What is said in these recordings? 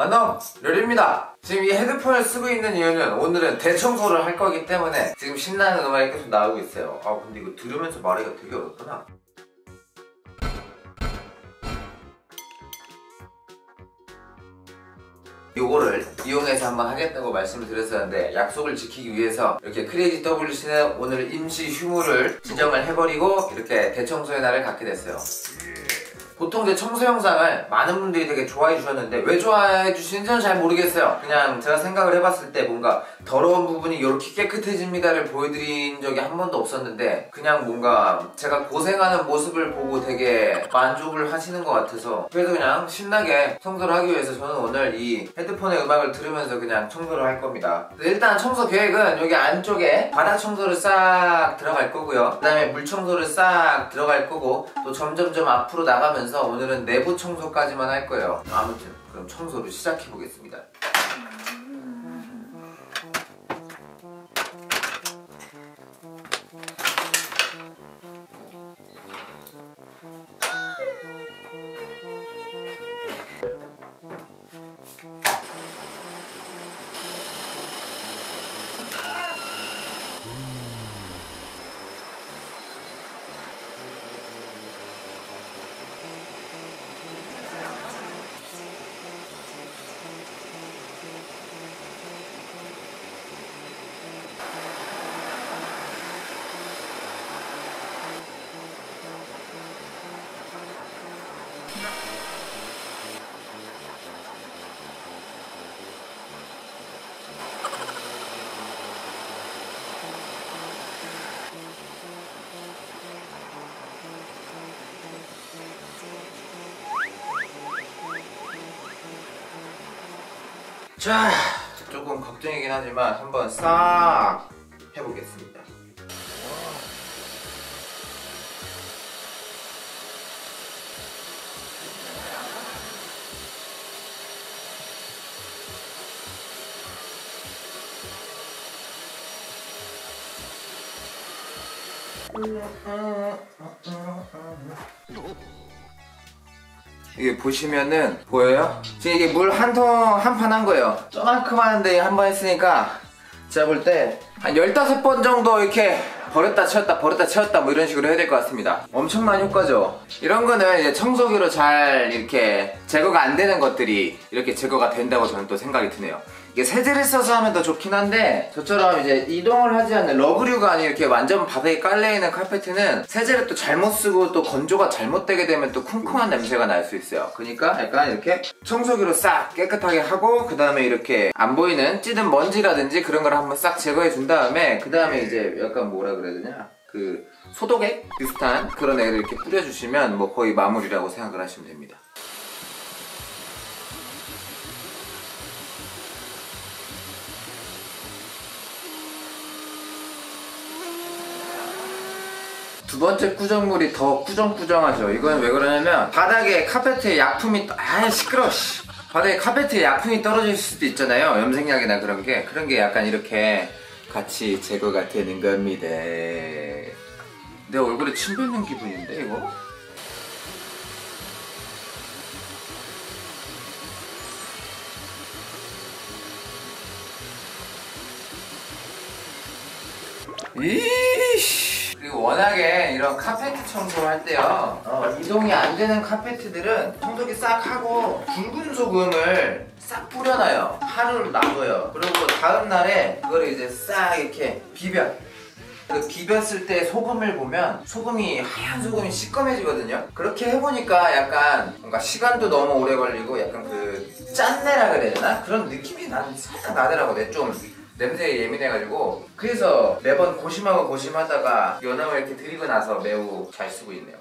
안녕 려리입니다. 지금 이 헤드폰을 쓰고 있는 이유는 오늘은 대청소를 할 거기 때문에 지금 신나는 음악이 계속 나오고 있어요. 아 근데 이거 들으면서 말하기가 되게 어렵구나. 요거를 이용해서 한번 하겠다고 말씀을 드렸었는데 약속을 지키기 위해서 이렇게 크레이지 WC는 오늘 임시 휴무를 지정을 해버리고 이렇게 대청소의 날을 갖게 됐어요 보통 제 청소 영상을 많은 분들이 되게 좋아해 주셨는데 왜 좋아해 주시는지는 잘 모르겠어요. 그냥 제가 생각을 해봤을 때 뭔가 더러운 부분이 이렇게 깨끗해집니다를 보여드린 적이 한 번도 없었는데 그냥 뭔가 제가 고생하는 모습을 보고 되게 만족을 하시는 것 같아서 그래서 그냥 신나게 청소를 하기 위해서 저는 오늘 이 헤드폰의 음악을 들으면서 그냥 청소를 할 겁니다. 일단 청소 계획은 여기 안쪽에 바닥 청소를 싹 들어갈 거고요. 그 다음에 물 청소를 싹 들어갈 거고 또 점점점 앞으로 나가면서 하면서 오늘은 내부 청소까지만 할 거예요. 아무튼 그럼 청소를 시작해 보겠습니다 자 조금 걱정이긴 하지만 한번 싹 해보겠습니다 이게 보시면은 보여요? 지금 이게 물 한 통 한 판 한 거예요. 조만큼한데 한 번 했으니까 제가 볼 때 한 15번 정도 이렇게 버렸다 채웠다 버렸다 채웠다 뭐 이런 식으로 해야 될 것 같습니다. 엄청난 효과죠? 이런 거는 이제 청소기로 잘 이렇게 제거가 안 되는 것들이 이렇게 제거가 된다고 저는 또 생각이 드네요 이게 세제를 써서 하면 더 좋긴 한데 저처럼 이제 이동을 하지 않는 러브류가 아닌 이렇게 완전 바닥에 깔려있는 카페트는 세제를 또 잘못 쓰고 또 건조가 잘못되게 되면 또 쿵쿵한 냄새가 날 수 있어요. 그러니까 약간 이렇게 청소기로 싹 깨끗하게 하고 그 다음에 이렇게 안 보이는 찌든 먼지라든지 그런 걸 한번 싹 제거해 준 다음에 그 다음에 이제 약간 뭐라 그래야 되냐? 그 소독액 비슷한 그런 애를 이렇게 뿌려주시면 뭐 거의 마무리라고 생각을 하시면 됩니다 두 번째 꾸정물이 더 꾸정꾸정하죠. 이건 왜 그러냐면 바닥에 카페트에 약품이 아 시끄러 씨. 바닥에 카페트에 약품이 떨어질 수도 있잖아요. 염색약이나 그런 게. 그런 게 약간 이렇게 같이 제거가 되는 겁니다. 내 얼굴에 침 뱉는 기분인데 이거? 이씨 워낙에 이런 카페트 청소를 할 때요. 어, 이동이 안 되는 카페트들은 청소기 싹 하고 굵은 소금을 싹 뿌려놔요. 하루를 놔둬요. 그리고 다음날에 그걸 이제 싹 이렇게 비벼. 그 비볐을 때 소금을 보면 소금이 하얀 소금이 시꺼매지거든요. 그렇게 해보니까 약간 뭔가 시간도 너무 오래 걸리고 약간 그 짠내라 그래야 되나? 그런 느낌이 나는 살짝 나더라고 내좀 냄새에 예민해가지고 그래서 매번 고심하고 고심하다가 연함을 이렇게 드리고 나서 매우 잘 쓰고 있네요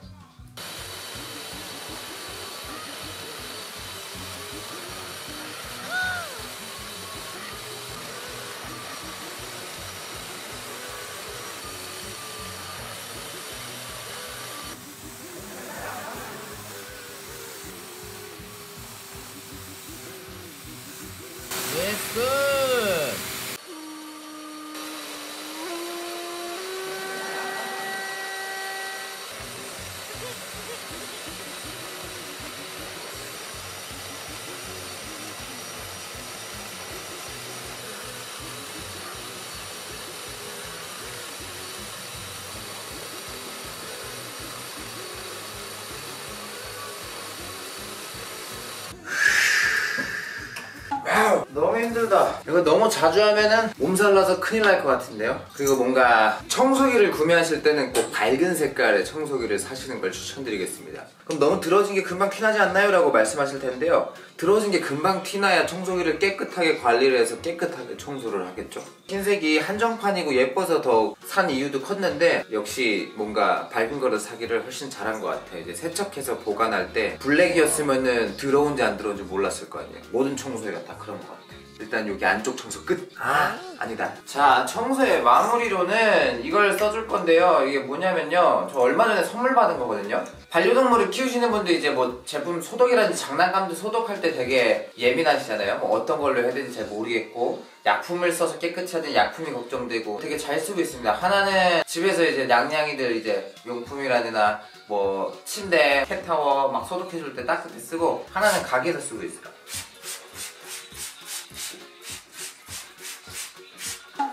힘들다. 이거 너무 자주 하면은 몸살 나서 큰일 날 것 같은데요? 그리고 뭔가 청소기를 구매하실 때는 꼭 밝은 색깔의 청소기를 사시는 걸 추천드리겠습니다. 그럼 너무 들어진 게 금방 티나지 않나요? 라고 말씀하실 텐데요. 들어진 게 금방 티나야 청소기를 깨끗하게 관리를 해서 깨끗하게 청소를 하겠죠. 흰색이 한정판이고 예뻐서 더 산 이유도 컸는데 역시 뭔가 밝은 거를 사기를 훨씬 잘한 것 같아요. 이제 세척해서 보관할 때 블랙이었으면은 들어온지 안 들어온지 몰랐을 거 아니에요. 모든 청소기가 다 그런 것 같아요 일단 여기 안쪽 청소 끝. 아, 아니다. 자, 청소의 마무리로는 이걸 써줄 건데요. 이게 뭐냐면요. 저 얼마 전에 선물 받은 거거든요. 반려동물을 키우시는 분들 이제 뭐 제품 소독이라든지 장난감도 소독할 때 되게 예민하시잖아요. 뭐 어떤 걸로 해야 되는지 잘 모르겠고. 약품을 써서 깨끗이 하든 약품이 걱정되고 되게 잘 쓰고 있습니다. 하나는 집에서 이제 냥냥이들 이제 용품이라든가 뭐 침대, 캣타워 막 소독해줄 때 따뜻해 쓰고 하나는 가게에서 쓰고 있어요.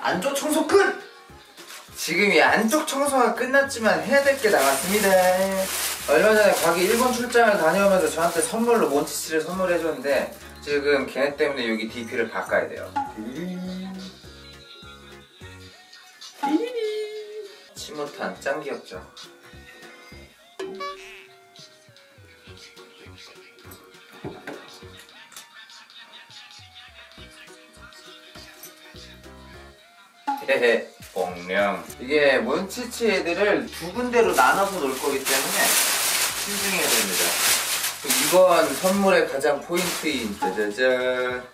안쪽 청소 끝! 지금 이 안쪽 청소가 끝났지만 해야 될 게 남았습니다. 얼마 전에 가게 일본 출장을 다녀오면서 저한테 선물로 몬치치를 선물해줬는데 지금 걔네 때문에 여기 DP를 바꿔야 돼요. 치모탄 짱 귀엽죠? 헤헤 공룡 이게 몬치치 애들을 두 군데로 나눠서 놓을 거기 때문에 신중해야 됩니다. 이건 선물의 가장 포인트인 짜자잔.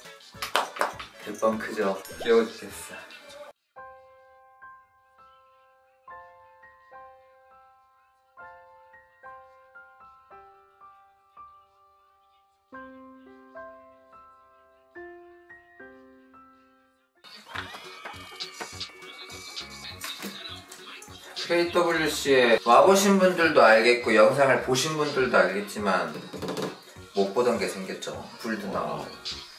대빵 크죠? 귀여워 죽겠어 KWC에 와보신 분들도 알겠고 영상을 보신 분들도 알겠지만 못 보던 게 생겼죠. 불도 나오고.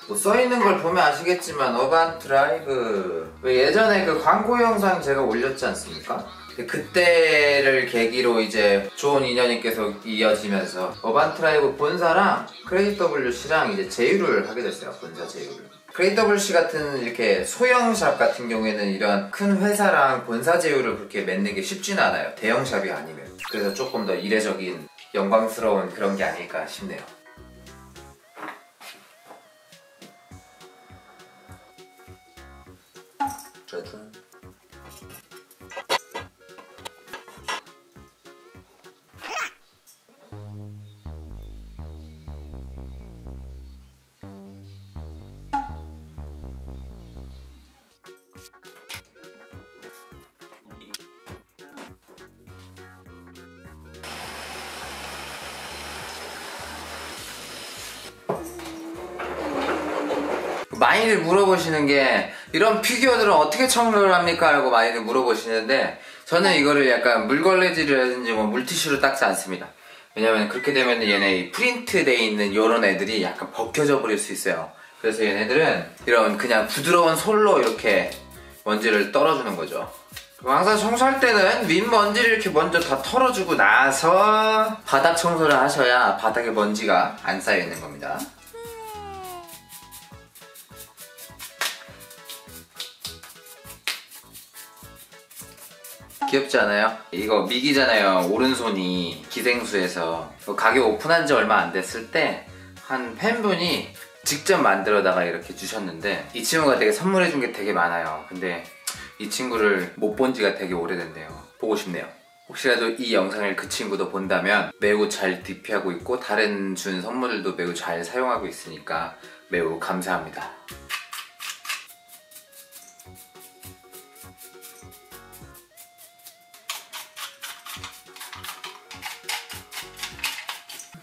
뭐 써있는 걸 보면 아시겠지만 어반 드라이브. 왜 예전에 그 광고 영상 제가 올렸지 않습니까? 그때를 계기로 이제 좋은 인연이 계속 이어지면서 어반 드라이브 본사랑 WC랑 이제 제휴를 하게 됐어요. 본사 제휴를 KWC 같은 이렇게 소형 샵 같은 경우에는 이런 큰 회사랑 본사 제휴를 그렇게 맺는 게 쉽지는 않아요. 대형 샵이 아니면. 그래서 조금 더 이례적인 영광스러운 그런 게 아닐까 싶네요. 짜잔. 많이들 물어보시는 게 이런 피규어들은 어떻게 청소를 합니까? 라고 많이들 물어보시는데 저는 이거를 약간 물걸레질이라든지 뭐 물티슈로 닦지 않습니다. 왜냐면 그렇게 되면 얘네 프린트 돼 있는 이런 애들이 약간 벗겨져 버릴 수 있어요. 그래서 얘네들은 이런 그냥 부드러운 솔로 이렇게 먼지를 떨어주는 거죠. 항상 청소할 때는 윗먼지를 이렇게 먼저 다 털어주고 나서 바닥 청소를 하셔야 바닥에 먼지가 안 쌓여 있는 겁니다. 귀엽지 않아요? 이거 미기잖아요. 오른손이 기생수에서 가게 오픈한 지 얼마 안 됐을 때 한 팬분이 직접 만들어다가 이렇게 주셨는데 이 친구가 되게 선물해준 게 되게 많아요. 근데 이 친구를 못 본 지가 되게 오래됐네요. 보고 싶네요. 혹시라도 이 영상을 그 친구도 본다면 매우 잘 DP하고 있고 다른 준 선물들도 매우 잘 사용하고 있으니까 매우 감사합니다.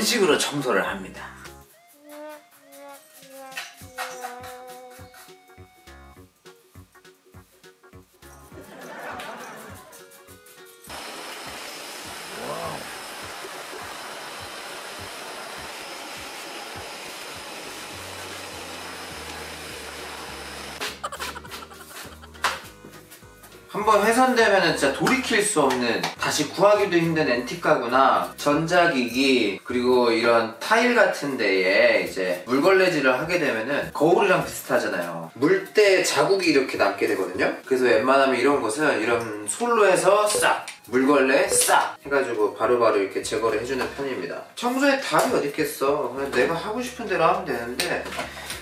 이런 식으로 청소를 합니다. 훼손되면 진짜 돌이킬 수 없는 다시 구하기도 힘든 앤틱 가구나. 전자기기 그리고 이런 타일 같은 데에 이제 물걸레질을 하게 되면은 거울이랑 비슷하잖아요. 물때 자국이 이렇게 남게 되거든요. 그래서 웬만하면 이런 것은 이런 솔로 해서 싹 물걸레 싹 해가지고 바로바로 이렇게 제거를 해주는 편입니다. 청소에 답이 어디 있겠어. 그냥 내가 하고 싶은 대로 하면 되는데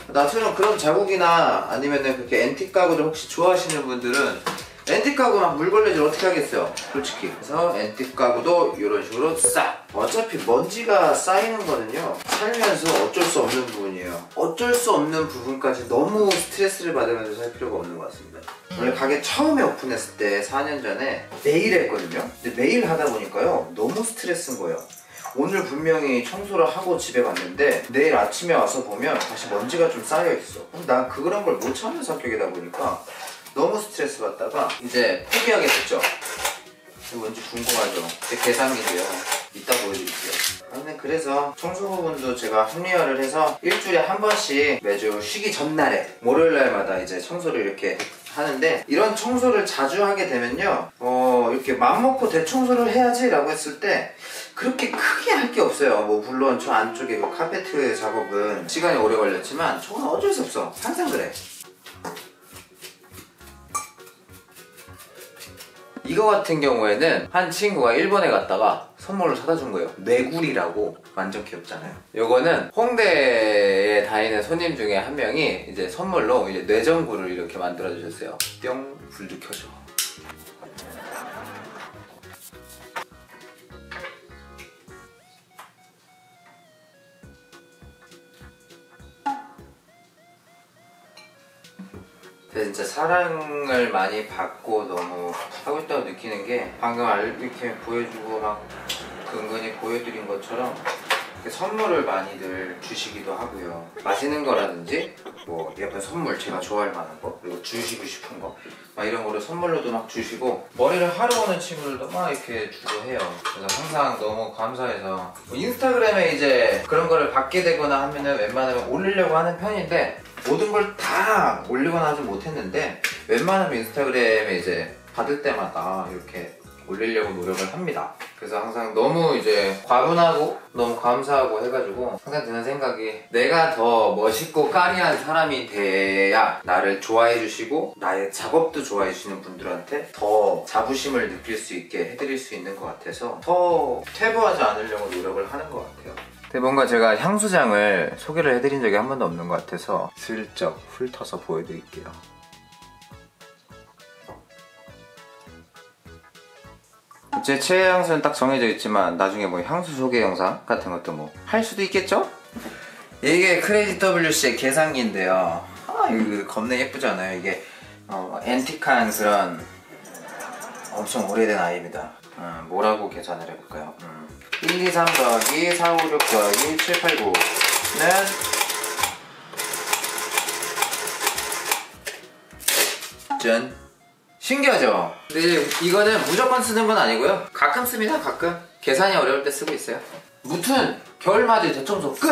나처럼 그런 자국이나 아니면은 그렇게 앤틱 가구를 혹시 좋아하시는 분들은 앤틱 가구 막 물걸레질 어떻게 하겠어요? 솔직히. 그래서 앤틱 가구도 이런 식으로 싹 어차피 먼지가 쌓이는 거는요 살면서 어쩔 수 없는 부분이에요. 어쩔 수 없는 부분까지 너무 스트레스를 받으면서 살 필요가 없는 것 같습니다. 원래 가게 처음에 오픈했을 때 4년 전에 매일 했거든요. 근데 매일 하다 보니까요 너무 스트레스인 거예요. 오늘 분명히 청소를 하고 집에 갔는데 내일 아침에 와서 보면 다시 먼지가 좀 쌓여 있어. 난 그런 걸 못 참는 성격이다 보니까 너무 스트레스 받다가 이제 포기하게 됐죠. 뭔지 궁금하죠? 제 계산기인데요. 이따 보여드릴게요. 근데 그래서 청소 부분도 제가 합리화를 해서 일주일에 한 번씩 매주 쉬기 전날에 월요일 날마다 이제 청소를 이렇게 하는데 이런 청소를 자주 하게 되면요 어 이렇게 맘먹고 대청소를 해야지 라고 했을 때 그렇게 크게 할 게 없어요 뭐 물론 저 안쪽에 그 카페트 작업은 시간이 오래 걸렸지만 저건 어쩔 수 없어 항상 그래 이거 같은 경우에는 한 친구가 일본에 갔다가 선물로 사다 준 거예요. 뇌굴이라고 완전 귀엽잖아요. 요거는 홍대에 다니는 손님 중에 한 명이 이제 선물로 이제 뇌전구를 이렇게 만들어 주셨어요. 뿅 불도 켜줘. 근데 진짜 사랑을 많이 받고 너무 하고 있다고 느끼는 게 방금 알- 이렇게 보여주고 막 근근히 보여드린 것처럼 선물을 많이들 주시기도 하고요. 맛있는 거라든지 뭐 예쁜 선물 제가 좋아할 만한 거 그리고 주시고 싶은 거 막 이런 거를 선물로도 막 주시고 머리를 하러 오는 친구들도 막 이렇게 주고 해요. 그래서 항상 너무 감사해서 뭐 인스타그램에 이제 그런 거를 받게 되거나 하면은 웬만하면 올리려고 하는 편인데 모든 걸 다 올리거나 하지 못했는데 웬만하면 인스타그램에 이제 받을 때마다 이렇게 올리려고 노력을 합니다. 그래서 항상 너무 이제 과분하고 너무 감사하고 해가지고 항상 드는 생각이 내가 더 멋있고 까리한 사람이 돼야 나를 좋아해 주시고 나의 작업도 좋아해 주시는 분들한테 더 자부심을 느낄 수 있게 해드릴 수 있는 것 같아서 더 퇴보하지 않으려고 노력을 하는 것 같아요. 근데 뭔가 제가 향수장을 소개를 해드린 적이 한 번도 없는 것 같아서 슬쩍 훑어서 보여드릴게요. 제 최애 향수는 딱 정해져 있지만 나중에 뭐 향수 소개 영상 같은 것도 뭐 할 수도 있겠죠? 이게 크레이지 WC의 계산기인데요. 아 이거 겁나 예쁘지 않아요? 이게 어, 앤틱한 그런 엄청 오래된 아이입니다. 음, 뭐라고 계산을 해볼까요? 음. 1, 2, 3 더하기 4, 5, 6 더하기 7, 8, 9는 짠 신기하죠? 근데 이거는 무조건 쓰는 건 아니고요 가끔 씁니다 가끔 계산이 어려울 때 쓰고 있어요 무튼 겨울맞이 대청소 끝!